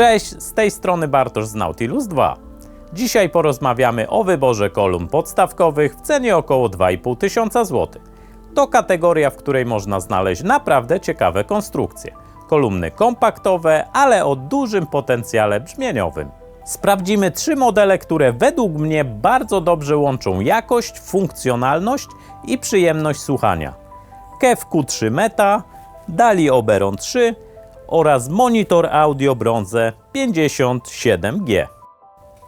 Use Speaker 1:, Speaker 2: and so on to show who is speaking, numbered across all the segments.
Speaker 1: Cześć, z tej strony Bartosz z Nautilus 2. Dzisiaj porozmawiamy o wyborze kolumn podstawkowych w cenie około 2,5 tysiąca złotych. To kategoria, w której można znaleźć naprawdę ciekawe konstrukcje. Kolumny kompaktowe, ale o dużym potencjale brzmieniowym. Sprawdzimy trzy modele, które według mnie bardzo dobrze łączą jakość, funkcjonalność i przyjemność słuchania. KEF Q3 Meta, Dali Oberon 3 oraz monitor audio Bronze 57G.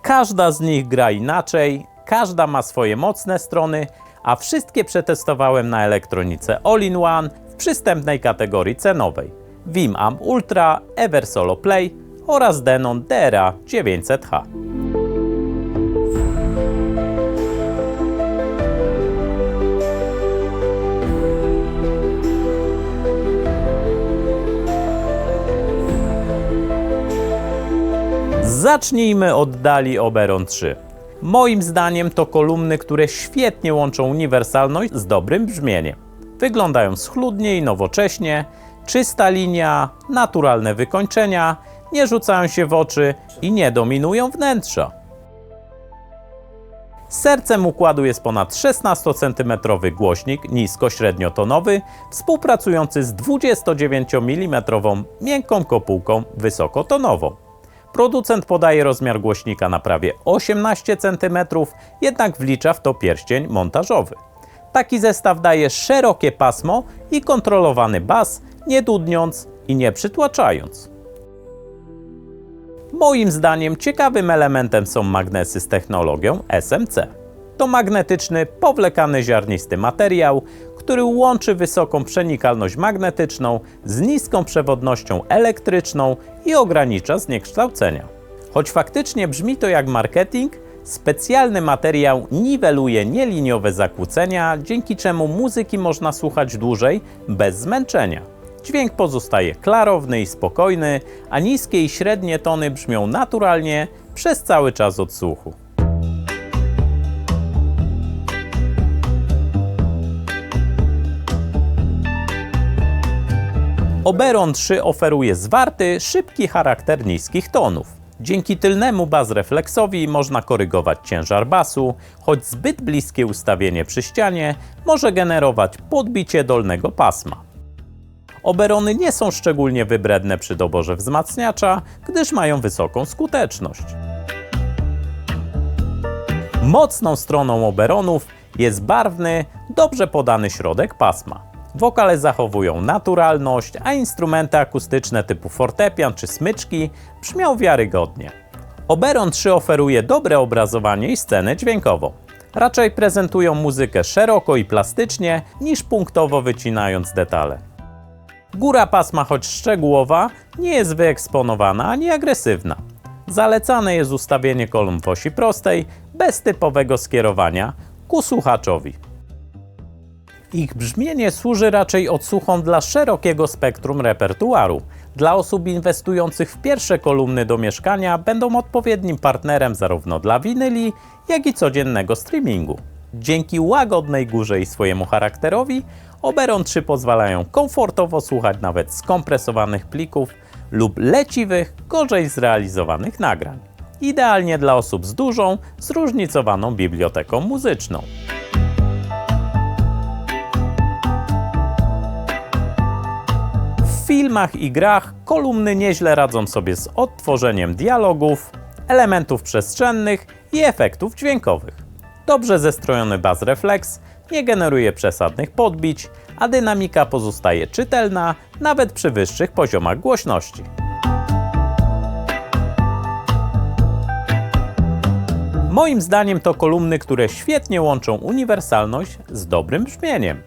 Speaker 1: Każda z nich gra inaczej, każda ma swoje mocne strony, a wszystkie przetestowałem na elektronice All-in-One w przystępnej kategorii cenowej. Vim Amp Ultra, Eversolo Play oraz Denon DRA 900H. Zacznijmy od Dali Oberon 3. Moim zdaniem to kolumny, które świetnie łączą uniwersalność z dobrym brzmieniem. Wyglądają schludnie i nowocześnie, czysta linia, naturalne wykończenia, nie rzucają się w oczy i nie dominują wnętrza. Sercem układu jest ponad 16 cm głośnik nisko-średniotonowy, współpracujący z 29 mm miękką kopułką wysokotonową. Producent podaje rozmiar głośnika na prawie 18 cm, jednak wlicza w to pierścień montażowy. Taki zestaw daje szerokie pasmo i kontrolowany bas, nie dudniąc i nie przytłaczając. Moim zdaniem ciekawym elementem są magnesy z technologią SMC. To magnetyczny, powlekany ziarnisty materiał, który łączy wysoką przenikalność magnetyczną z niską przewodnością elektryczną i ogranicza zniekształcenia. Choć faktycznie brzmi to jak marketing, specjalny materiał niweluje nieliniowe zakłócenia, dzięki czemu muzyki można słuchać dłużej bez zmęczenia. Dźwięk pozostaje klarowny i spokojny, a niskie i średnie tony brzmią naturalnie przez cały czas odsłuchu. Oberon 3 oferuje zwarty, szybki charakter niskich tonów. Dzięki tylnemu bazrefleksowi można korygować ciężar basu, choć zbyt bliskie ustawienie przy ścianie może generować podbicie dolnego pasma. Oberony nie są szczególnie wybredne przy doborze wzmacniacza, gdyż mają wysoką skuteczność. Mocną stroną oberonów jest barwny, dobrze podany środek pasma. Wokale zachowują naturalność, a instrumenty akustyczne typu fortepian czy smyczki brzmią wiarygodnie. Oberon 3 oferuje dobre obrazowanie i scenę dźwiękową. Raczej prezentują muzykę szeroko i plastycznie, niż punktowo wycinając detale. Góra pasma, choć szczegółowa, nie jest wyeksponowana ani agresywna. Zalecane jest ustawienie kolumn w osi prostej, bez typowego skierowania, ku słuchaczowi. Ich brzmienie służy raczej odsłuchom dla szerokiego spektrum repertuaru. Dla osób inwestujących w pierwsze kolumny do mieszkania będą odpowiednim partnerem zarówno dla winyli, jak i codziennego streamingu. Dzięki łagodnej górze i swojemu charakterowi, Oberon 3 pozwalają komfortowo słuchać nawet skompresowanych plików lub leciwych, gorzej zrealizowanych nagrań. Idealnie dla osób z dużą, zróżnicowaną biblioteką muzyczną. W filmach i grach kolumny nieźle radzą sobie z odtworzeniem dialogów, elementów przestrzennych i efektów dźwiękowych. Dobrze zestrojony bas refleks nie generuje przesadnych podbić, a dynamika pozostaje czytelna nawet przy wyższych poziomach głośności. Moim zdaniem to kolumny, które świetnie łączą uniwersalność z dobrym brzmieniem.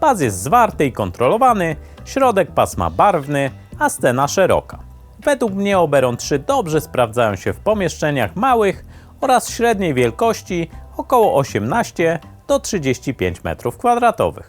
Speaker 1: Baz jest zwarty i kontrolowany, środek pasma barwny, a scena szeroka. Według mnie Oberon 3 dobrze sprawdzają się w pomieszczeniach małych oraz średniej wielkości około 18 do 35 m2.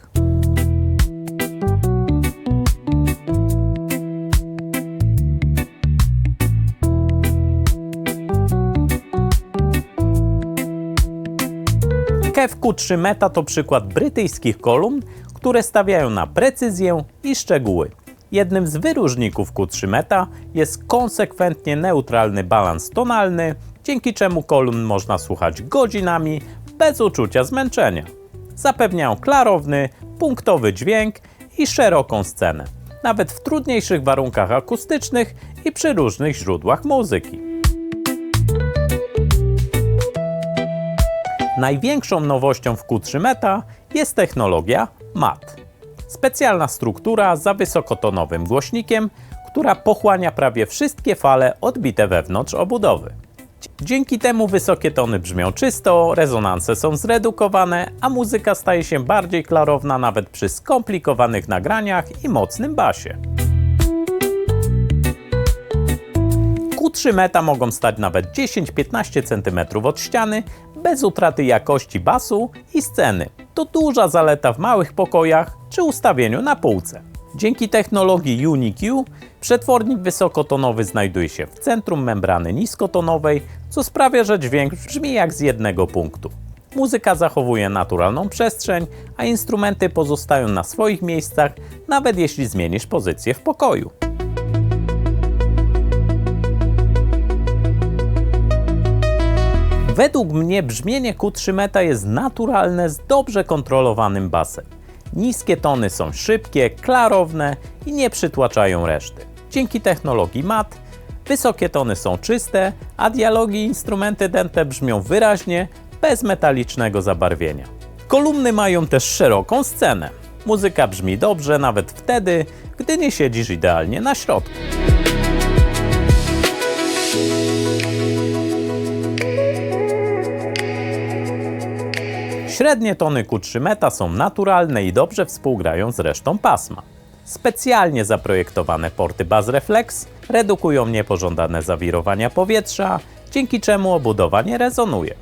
Speaker 1: KEF Q3 Meta to przykład brytyjskich kolumn, które stawiają na precyzję i szczegóły. Jednym z wyróżników Q3 Meta jest konsekwentnie neutralny balans tonalny, dzięki czemu kolumn można słuchać godzinami bez uczucia zmęczenia. Zapewniają klarowny, punktowy dźwięk i szeroką scenę, nawet w trudniejszych warunkach akustycznych i przy różnych źródłach muzyki. Największą nowością w Q3 Meta jest technologia MAT. Specjalna struktura za wysokotonowym głośnikiem, która pochłania prawie wszystkie fale odbite wewnątrz obudowy. Dzięki temu wysokie tony brzmią czysto, rezonanse są zredukowane, a muzyka staje się bardziej klarowna nawet przy skomplikowanych nagraniach i mocnym basie. Q3 Meta mogą stać nawet 10-15 cm od ściany, bez utraty jakości basu i sceny. To duża zaleta w małych pokojach czy ustawieniu na półce. Dzięki technologii UniQ przetwornik wysokotonowy znajduje się w centrum membrany niskotonowej, co sprawia, że dźwięk brzmi jak z jednego punktu. Muzyka zachowuje naturalną przestrzeń, a instrumenty pozostają na swoich miejscach, nawet jeśli zmienisz pozycję w pokoju. Według mnie brzmienie Q3 Meta jest naturalne z dobrze kontrolowanym basem. Niskie tony są szybkie, klarowne i nie przytłaczają reszty. Dzięki technologii MAT wysokie tony są czyste, a dialogi i instrumenty dęte brzmią wyraźnie, bez metalicznego zabarwienia. Kolumny mają też szeroką scenę. Muzyka brzmi dobrze nawet wtedy, gdy nie siedzisz idealnie na środku. Średnie tony Q3 Meta są naturalne i dobrze współgrają z resztą pasma. Specjalnie zaprojektowane porty Bass Reflex redukują niepożądane zawirowania powietrza, dzięki czemu obudowa nie rezonuje.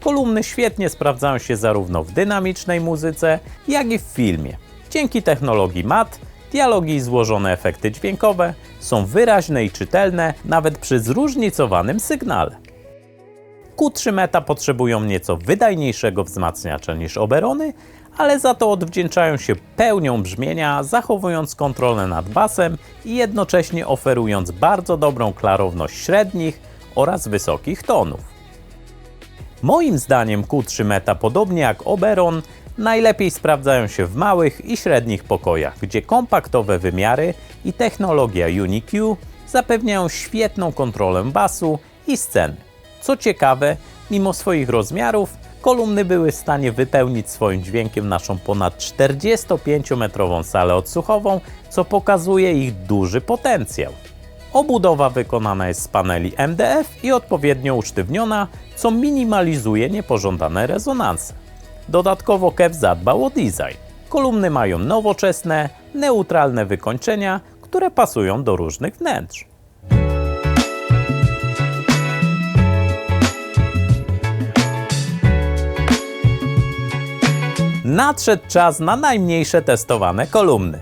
Speaker 1: Kolumny świetnie sprawdzają się zarówno w dynamicznej muzyce, jak i w filmie. Dzięki technologii MAT dialogi i złożone efekty dźwiękowe są wyraźne i czytelne nawet przy zróżnicowanym sygnale. Q3 Meta potrzebują nieco wydajniejszego wzmacniacza niż Oberony, ale za to odwdzięczają się pełnią brzmienia, zachowując kontrolę nad basem i jednocześnie oferując bardzo dobrą klarowność średnich oraz wysokich tonów. Moim zdaniem Q3 Meta, podobnie jak Oberon, najlepiej sprawdzają się w małych i średnich pokojach, gdzie kompaktowe wymiary i technologia UniQ zapewniają świetną kontrolę basu i sceny. Co ciekawe, mimo swoich rozmiarów, kolumny były w stanie wypełnić swoim dźwiękiem naszą ponad 45-metrową salę odsłuchową, co pokazuje ich duży potencjał. Obudowa wykonana jest z paneli MDF i odpowiednio usztywniona, co minimalizuje niepożądane rezonanse. Dodatkowo Kev zadbał o design. Kolumny mają nowoczesne, neutralne wykończenia, które pasują do różnych wnętrz. Nadszedł czas na najmniejsze testowane kolumny.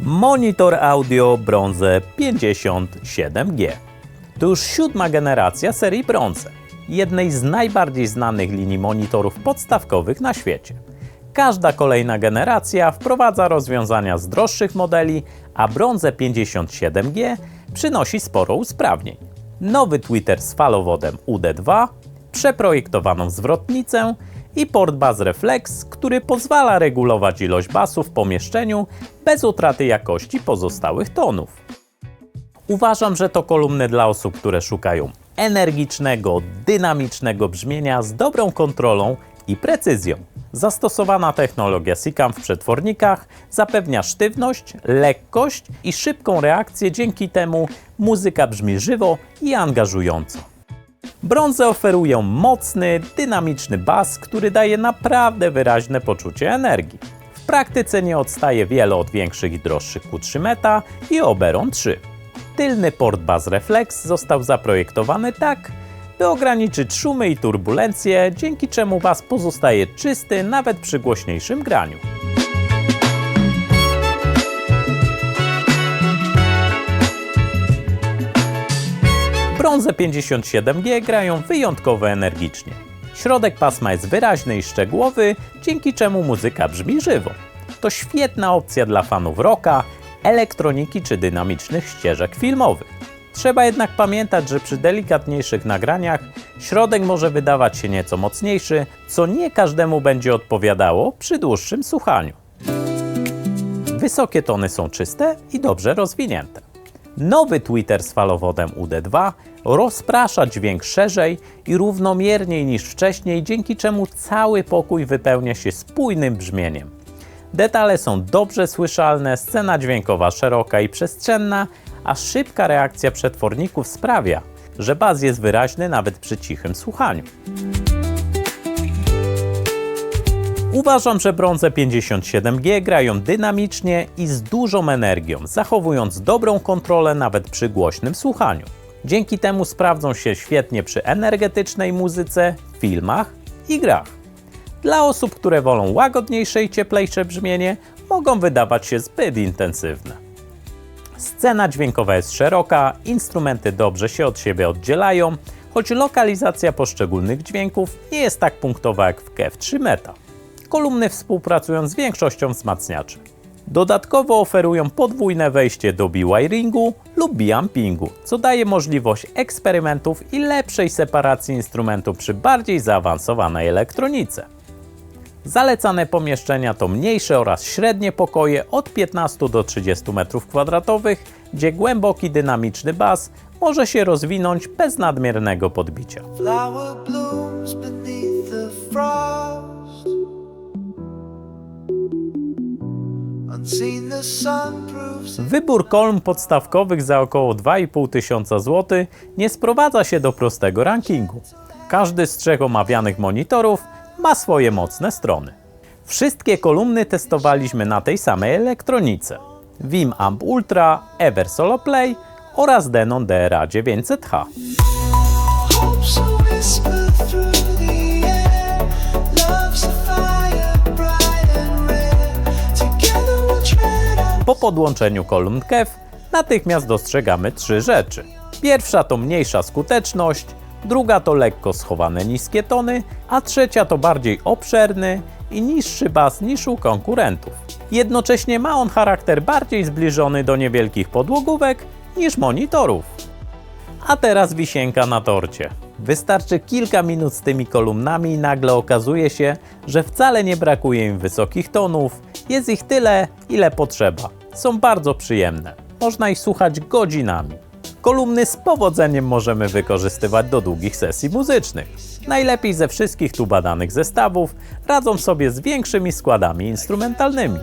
Speaker 1: Monitor audio Bronze 57G. To już siódma generacja serii Bronze, jednej z najbardziej znanych linii monitorów podstawkowych na świecie. Każda kolejna generacja wprowadza rozwiązania z droższych modeli, a Bronze 57G przynosi sporo usprawnień. Nowy Twitter z falowodem UD2, przeprojektowaną zwrotnicę i port Bass Reflex, który pozwala regulować ilość basu w pomieszczeniu bez utraty jakości pozostałych tonów. Uważam, że to kolumny dla osób, które szukają energicznego, dynamicznego brzmienia z dobrą kontrolą i precyzją. Zastosowana technologia SICAM w przetwornikach zapewnia sztywność, lekkość i szybką reakcję, dzięki temu muzyka brzmi żywo i angażująco. Brązy oferują mocny, dynamiczny bas, który daje naprawdę wyraźne poczucie energii. W praktyce nie odstaje wiele od większych i droższych Q3 Meta i Oberon 3. Tylny port Bass Reflex został zaprojektowany tak, by ograniczyć szumy i turbulencje, dzięki czemu bas pozostaje czysty nawet przy głośniejszym graniu. Brąze 57G grają wyjątkowo energicznie. Środek pasma jest wyraźny i szczegółowy, dzięki czemu muzyka brzmi żywo. To świetna opcja dla fanów rocka, elektroniki czy dynamicznych ścieżek filmowych. Trzeba jednak pamiętać, że przy delikatniejszych nagraniach środek może wydawać się nieco mocniejszy, co nie każdemu będzie odpowiadało przy dłuższym słuchaniu. Wysokie tony są czyste i dobrze rozwinięte. Nowy tweeter z falowodem UD2 rozprasza dźwięk szerzej i równomierniej niż wcześniej, dzięki czemu cały pokój wypełnia się spójnym brzmieniem. Detale są dobrze słyszalne, scena dźwiękowa szeroka i przestrzenna, a szybka reakcja przetworników sprawia, że baz jest wyraźny nawet przy cichym słuchaniu. Uważam, że brąze 57G grają dynamicznie i z dużą energią, zachowując dobrą kontrolę nawet przy głośnym słuchaniu. Dzięki temu sprawdzą się świetnie przy energetycznej muzyce, filmach i grach. Dla osób, które wolą łagodniejsze i cieplejsze brzmienie, mogą wydawać się zbyt intensywne. Scena dźwiękowa jest szeroka, instrumenty dobrze się od siebie oddzielają, choć lokalizacja poszczególnych dźwięków nie jest tak punktowa jak w KEF 3 Meta. Kolumny współpracują z większością wzmacniaczy. Dodatkowo oferują podwójne wejście do B-wiringu lub B-ampingu, co daje możliwość eksperymentów i lepszej separacji instrumentów przy bardziej zaawansowanej elektronice. Zalecane pomieszczenia to mniejsze oraz średnie pokoje od 15 do 30 m2, gdzie głęboki dynamiczny bas może się rozwinąć bez nadmiernego podbicia. Wybór kolumn podstawkowych za około 2,5 tysiąca złotych nie sprowadza się do prostego rankingu. Każdy z trzech omawianych monitorów ma swoje mocne strony. Wszystkie kolumny testowaliśmy na tej samej elektronice. Vim Amp Ultra, Ever Solo Play oraz Denon DRA 900H. Po podłączeniu kolumn KEF natychmiast dostrzegamy trzy rzeczy. Pierwsza to mniejsza skuteczność, druga to lekko schowane niskie tony, a trzecia to bardziej obszerny i niższy bas niż u konkurentów. Jednocześnie ma on charakter bardziej zbliżony do niewielkich podłogówek niż monitorów. A teraz wisienka na torcie. Wystarczy kilka minut z tymi kolumnami i nagle okazuje się, że wcale nie brakuje im wysokich tonów, jest ich tyle, ile potrzeba. Są bardzo przyjemne. Można ich słuchać godzinami. Kolumny z powodzeniem możemy wykorzystywać do długich sesji muzycznych. Najlepiej ze wszystkich tu badanych zestawów radzą sobie z większymi składami instrumentalnymi.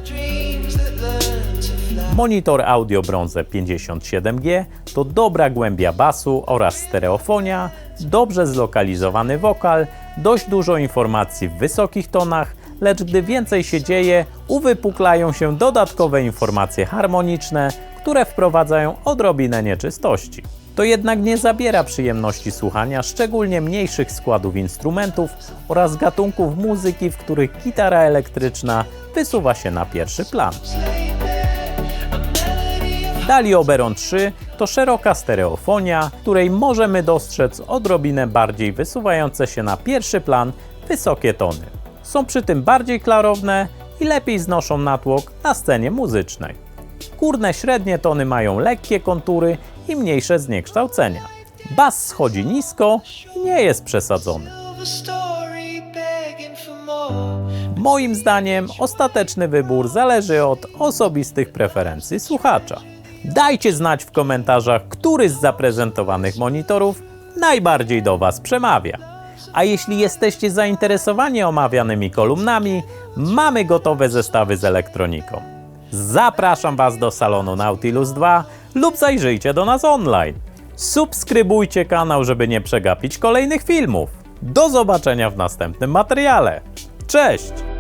Speaker 1: Monitor audio Bronze 57G to dobra głębia basu oraz stereofonia, dobrze zlokalizowany wokal, dość dużo informacji w wysokich tonach, lecz gdy więcej się dzieje, uwypuklają się dodatkowe informacje harmoniczne, które wprowadzają odrobinę nieczystości. To jednak nie zabiera przyjemności słuchania szczególnie mniejszych składów instrumentów oraz gatunków muzyki, w których gitara elektryczna wysuwa się na pierwszy plan. Dali Oberon 3 to szeroka stereofonia, której możemy dostrzec odrobinę bardziej wysuwające się na pierwszy plan wysokie tony. Są przy tym bardziej klarowne i lepiej znoszą natłok na scenie muzycznej. Górne średnie tony mają lekkie kontury i mniejsze zniekształcenia. Bas schodzi nisko i nie jest przesadzony. Moim zdaniem ostateczny wybór zależy od osobistych preferencji słuchacza. Dajcie znać w komentarzach, który z zaprezentowanych monitorów najbardziej do Was przemawia. A jeśli jesteście zainteresowani omawianymi kolumnami, mamy gotowe zestawy z elektroniką. Zapraszam Was do salonu Nautilus 2 lub zajrzyjcie do nas online. Subskrybujcie kanał, żeby nie przegapić kolejnych filmów. Do zobaczenia w następnym materiale. Cześć!